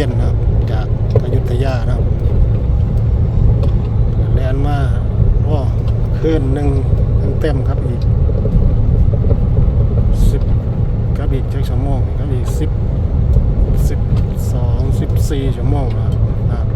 เย็นนะครับ จากอยุธยานะครับแลนมาโอ้คืนหนึ่งเต็มครับอีกสิบกับอีกจักชั่วโมงครับอีกสิบสิบสองสิบสี่ชั่วโมงนะครับครับ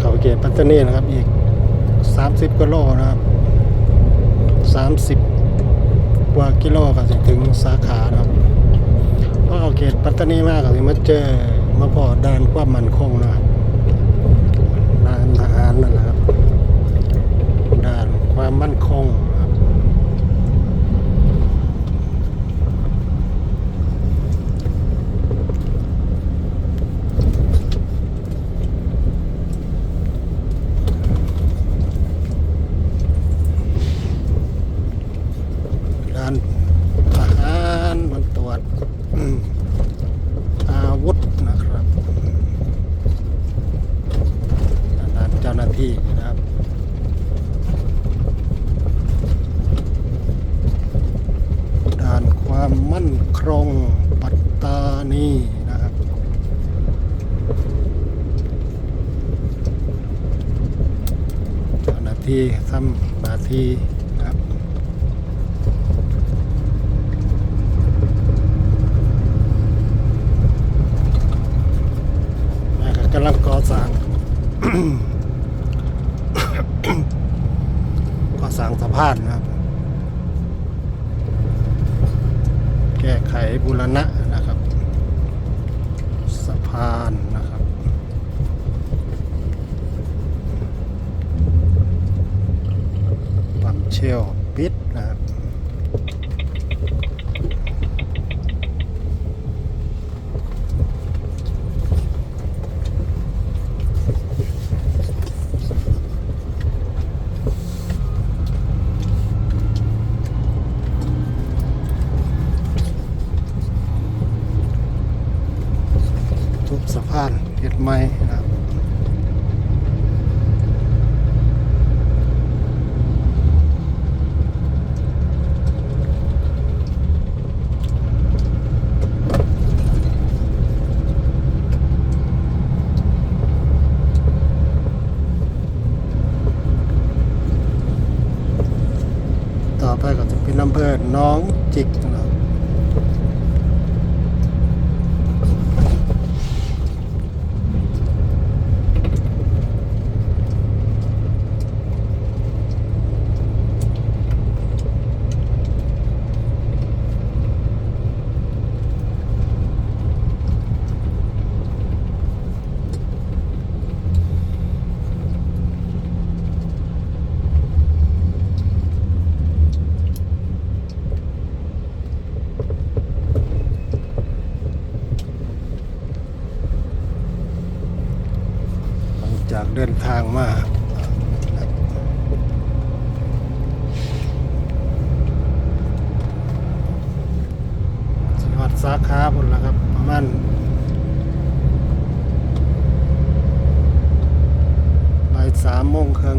เขาเกียรปัตตานีนะครับอีก30กิโลนะครับ30กว่ากิโลก็จะถึงสาขานะครับ เพราะเขาเขตปัตตานีมากเลยมาเจอมาพอด่านความมั่นคงนะครับด่านทหารนั่นแหละครับด่านความมั่นคงนะครับ ด้านทหารมันตรวจอืมอาวุธนะครับด้านเจ้าหน้าที่นะครับ ด้านความมั่นคงปัตตานีนะครับ เจ้าหน้าที่ทำหน้า ที่นะครับนะก็กำลังก่อสร้างก่อสร้างสะพานนะครับ แก้ไขบูรณะนะครับ สะพานนะครับ ปั๊ม เชลปิดนะครับทุบสะพานเฮ็ดใหม่นะครับ ต่อไปก็จะเป็ น้องจิกนะครับ หลัง จากเดินทางมาสิฮอดสาขาพุ่นละครับ ประมาณบ่ายสามโมงครึ่ง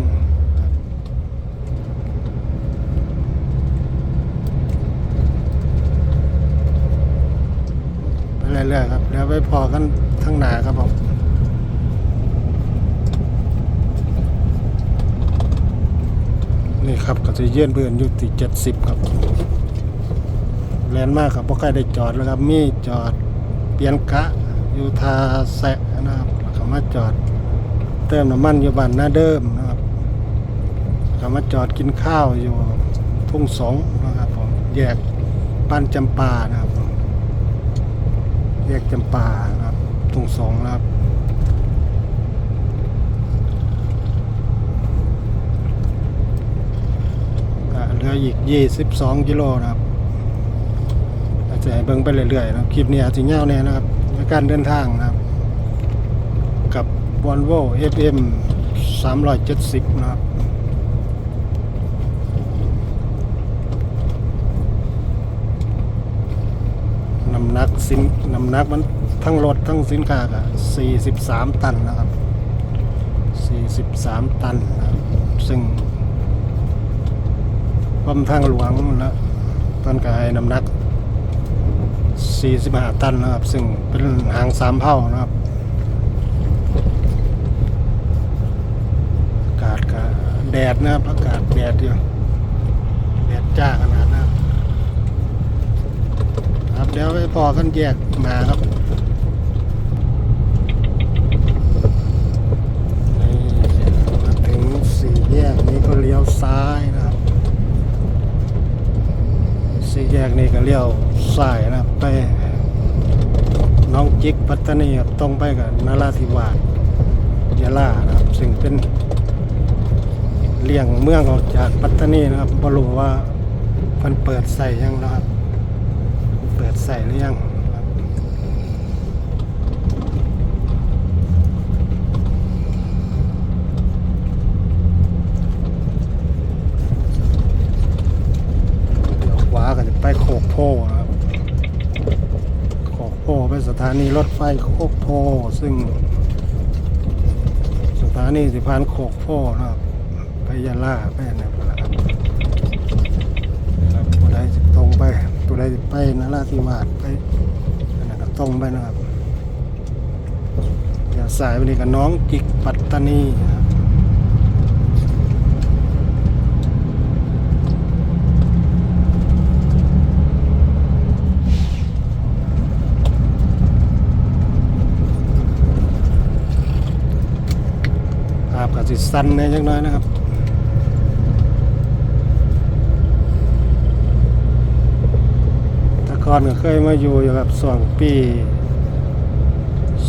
ไปเรื่อยๆครับ เดี๋ยวไปพอกันทั้งหนาครับผม นี่ ครับก็จะเยื่อนเพื่อนอยู่ที่เจ็ดสิบครับแลนด์มากครับพวกใครได้จอดแล้วครับ มีจอดเปลี่ยนกะอยู่ทาแสะนะครับแล้วก็มาจอดเติมน้ำมันอยู่บ้านหน้าเดิมนะครับแล้วก็มาจอดกินข้าวอยู่ทุ่งสองนะครับผมแยกบ้นจำปานะครับผมแยกจำปานะครับทุ่งสองนะครับ ก็เหลื อีก 22 กิโลนะครับอาจจะให้เบิ่งไปเรื่อยๆนะคลิปนี้อาจจะยาแน่นะครับในการเดินทางนะครับ กับ Volvo FM 370 นะครับน้ำหนักสินน้ำหนักมันทั้งรถทั้งสินค้าก็43 ตันนะครับ 43 ตันนะครับซึ่ง กรมทางหลวงแล้วต้นกายน้ำหนัก 45 ตันนะครับ ซึ่งเป็นหางสามเผ่านะครับอากาศก็แดดนะครับอากาศแดดอยู่แดดจ้าขนาดนะครับ ครับเดี๋ยวไปพอกันแยกมาครับนี่มาถึงสี่แยกนี้ก็เลี้ยวซ้ายนะครับ สี่แย กนี้ก็เลี้ยวซ้ายนะไปน้องจิกปัตตานีครับตรงไปกับนราธิวาสยะลานะครับซึ่งเป็นเลี่ยงเมืองออกจากปัตตานีนะครับบรู้ว่ามันเปิดใส่ยังนะครับ เปิดใส่หรือยังครับเดี๋ยวขวาก็จะไป โคกโพนครับโคกโพไปสถานีรถไฟโคกโพซึ่ง สถานีสิพานโคกโพนะครับไปยะลาไปไหนไปแล้วครับครับตัวใดสิตรงไปตัวใดสิไปนราธิวาสไปอันนั้นก็ตรงไปนะครับเดี๋ยวสายไปนี่กับน้องจิกปัตตานีนะครับภาพกับ สิสั้นเนี่ยจังน้อยนะครับต่ก่อนก็เคยมาอยู่อยู่กับส่วงปี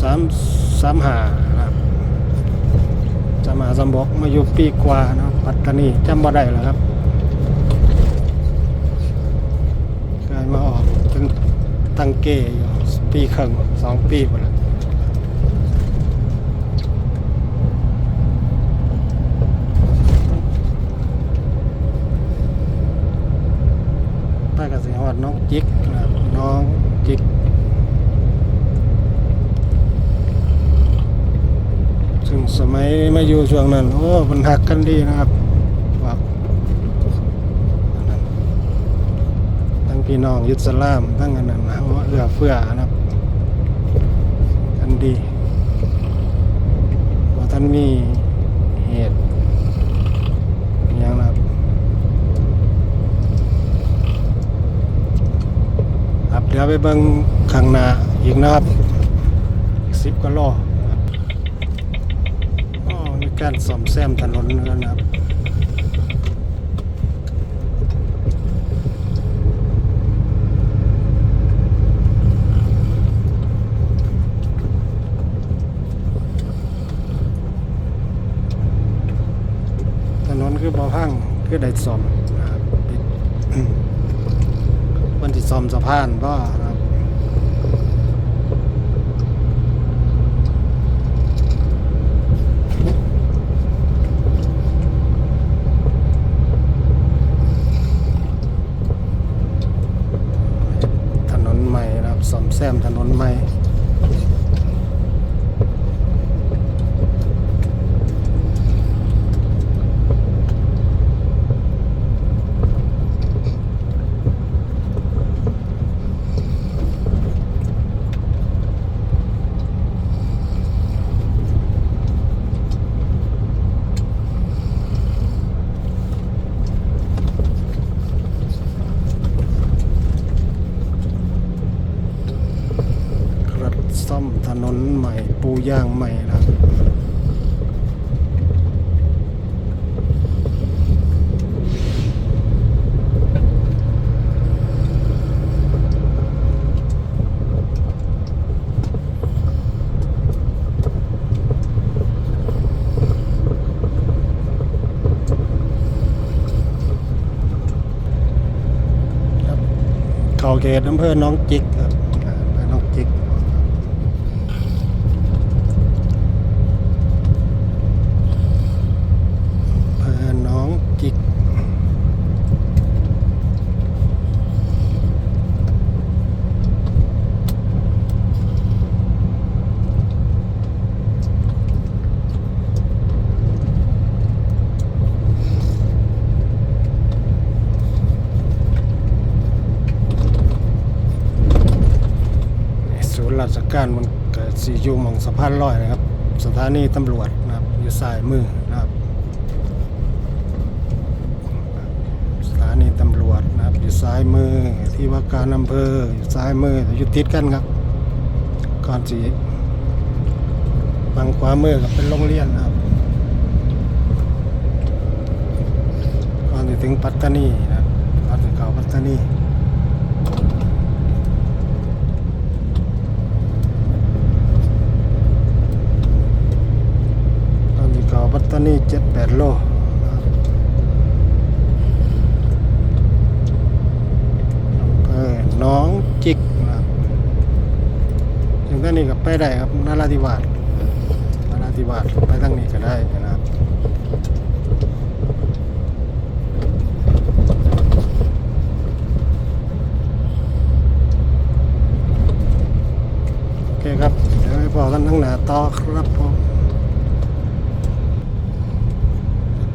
สามสามหานะครับสามหาสามบกมาอยู่ปีกว่านะปัตตานีจำบ่ได้แล้วครับเคยมาออกถึงตั้งเกอยู่ปีครึ่งสองปีหมด แล้วไปกับสิฮอดน้องจิกนะครับน้องจิกซึ่งสมัยมาอยู่ช่วงนั้น โอ้มันหักกันดีนะครับว่าอันนั้นทั้งพี่น้องยุทธสลามทั้งอันนั้นนะว่าเอื้อเฟื้อนะครับ กันดีว่าท่านมีเหตุอหย่างนะครับ ครับเดี๋ยวไปเบิ่งข้างหน้าอีกนะครับอีกสิบก็รอครับอ๋อมีการซ่อมแซมถนนแล้วนะครับถนนคือบ่อพังคือได้ซ่อมนะครับ ปิดวันที่ซ่อมสะพานก็ถนนใหม่นะครับซ่อมแซมถนนใหม่ รัดซ่อมถนนใหม่ปู ย่างใหม่นะครับครับเขาเขตอำเภอหน้องจิกครับอ่าอำเภอหน้องจิก อำเภอหน้องจิก ค ราชการมันเกิดสีอยู่มองสะพานลอยนะครับ สถานีตำรวจนะครับอยู่ซ้ายมือนะครับ สถานีตำรวจนะครับอยู่ซ้ายมือที่ว่าการอำเภออยู่ซ้ายมืออยู่ติดกันครับ ก่อนสีฝั่งขวามือก็เป็นโรงเรียนนะครับก่อนจะถึงปัตตานีนะครับก่อนถึงเขาปัตตานีก่อนถึงเขาปัตตานีเจ็ดแปดโลนะครับอำเภอหน้องจิกนะครับถึงท่านี้ก็ ได้ครับนาราธิวาสนาราธิวาสไปทางนี้ก็ได้นะครับโอเคครับเดี๋ยวไปพอกันทั้งหน้าต่อครับผม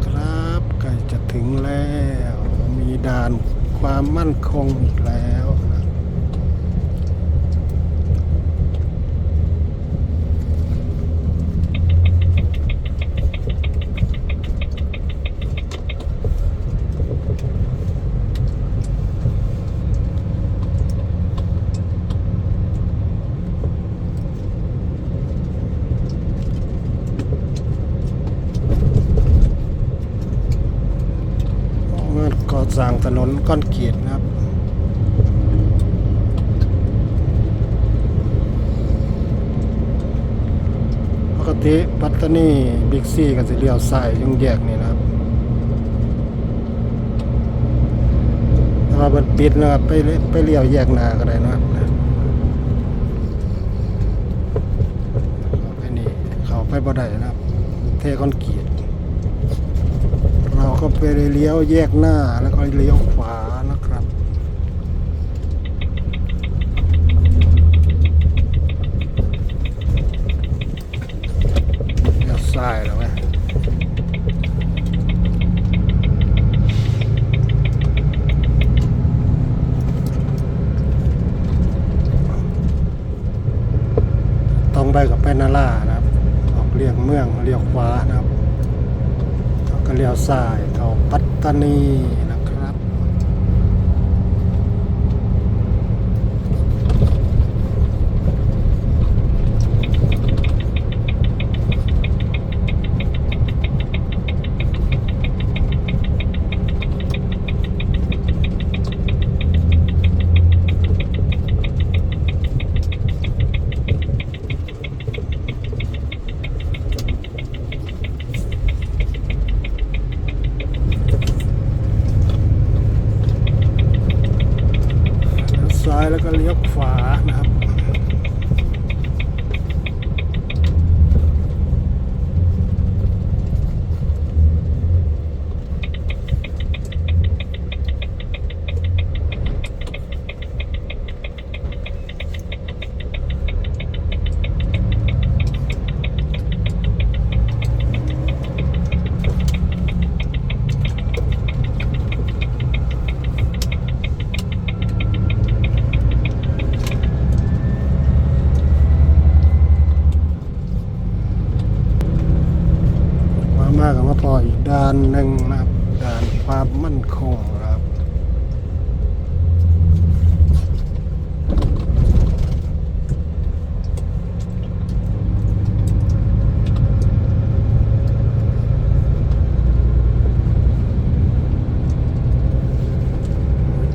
ครับใกล้จะถึงแล้ว มีด่านความมั่นคงอีกแล้วนะเมื่อก่อ สร้างถนนก้อนเกรีดนะครับปกติปัตตานีบิ๊กซีก็จะเลี้ยวซ้ายยุ่งแยกนี่นะครับแต่ว่ามันปิดนะครับไปเลี้ยไปเลี้ยวแยกนาก็ได้นะครับไปนี่เขาไปบ่ได้นะครับ เทคอนกรีตเรา ก็ไปเลี้ยวแยกหน้าแล้วก็เลี้ยวขวานะครับเลี้ยวซ้ายแล้วไหมต้องไปกับไปนาล่านะครับ ออกเลี่ยงเมืองเลี้ยวขวานะครับเขาก็เลี้ยวซ้ายเข้าปัตตานีนะครับ เลี้ยวซ้ายแล้วก็เลี้ยวขวานะครับ มามากกับมาพออีก ด้านหนึ่งนะครับด้านความมั่นคงนะครับ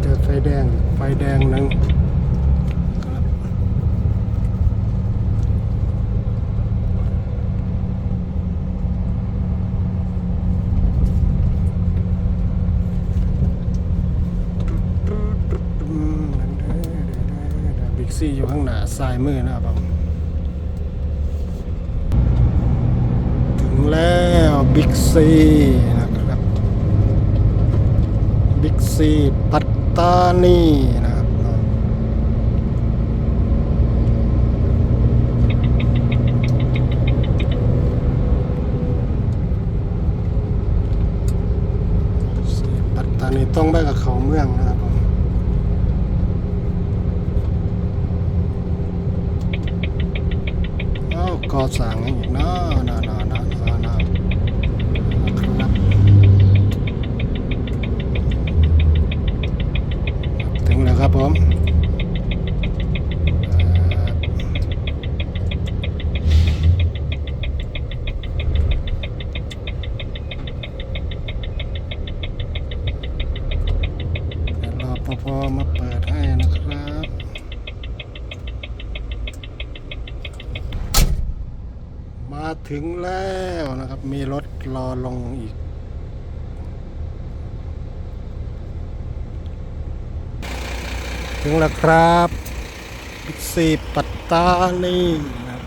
เจอไฟแดง ไฟแดงหนึ่งครับ บิ๊ก ซีอยู่ข้างหน้าซ้ายมือนะครับผมถึงแล้วบิ๊กซีนะครับบิ๊กซีปัตตานีนะครับ ซีปัตตานีต้องไปกับเขาเมืองนะครับผม อสั่งอีกเนาะเนาะเนาะเนาะเนานาะนะครับถึงแล้วครับผมเดี๋ยวรอปภมาเปิดให้นะครับ มาถึงแล้วนะครับ มีรถรอลงอีก ถึงแล้วครับบิ๊กซีปัตตานีนะครับ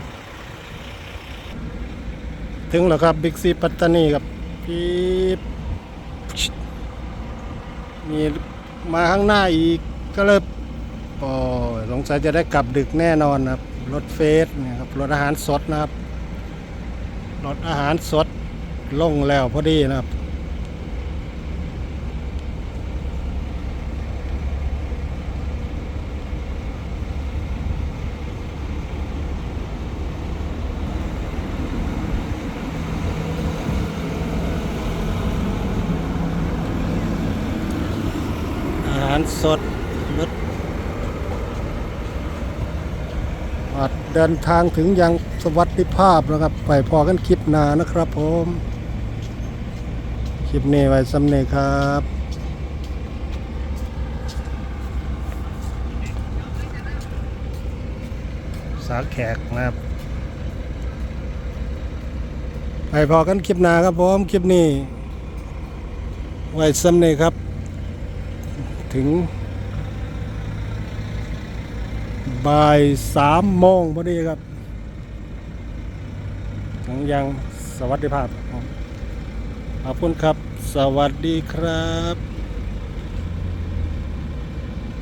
ถึงแล้วครับบิ๊กซีปัตตานีครับพี่มีมาข้างหน้าอีกก็เลยโอ้ยสงสัยจะได้กลับดึกแน่นอนนะครับรถเฟสนะครับรถอาหารสดนะครับ รถอาหารสดลงแล้วพอดีนะครับ อาหารสดรถ อาจเดินทางถึงยังสวัสดิภาพนะครับ ไปพอกันคลิปหน้านะครับผม คลิปนี้ไว้สำเนีครับสาแขกนะครับ ไปพอกันคลิปหน้าครับผม คลิปนี้ไว้สำเนีครับ ถึง บ่ายสามโมงพอดีครับทั้งยังสวัสดีภาพครับขอบคุณครับ สวัสดีครับ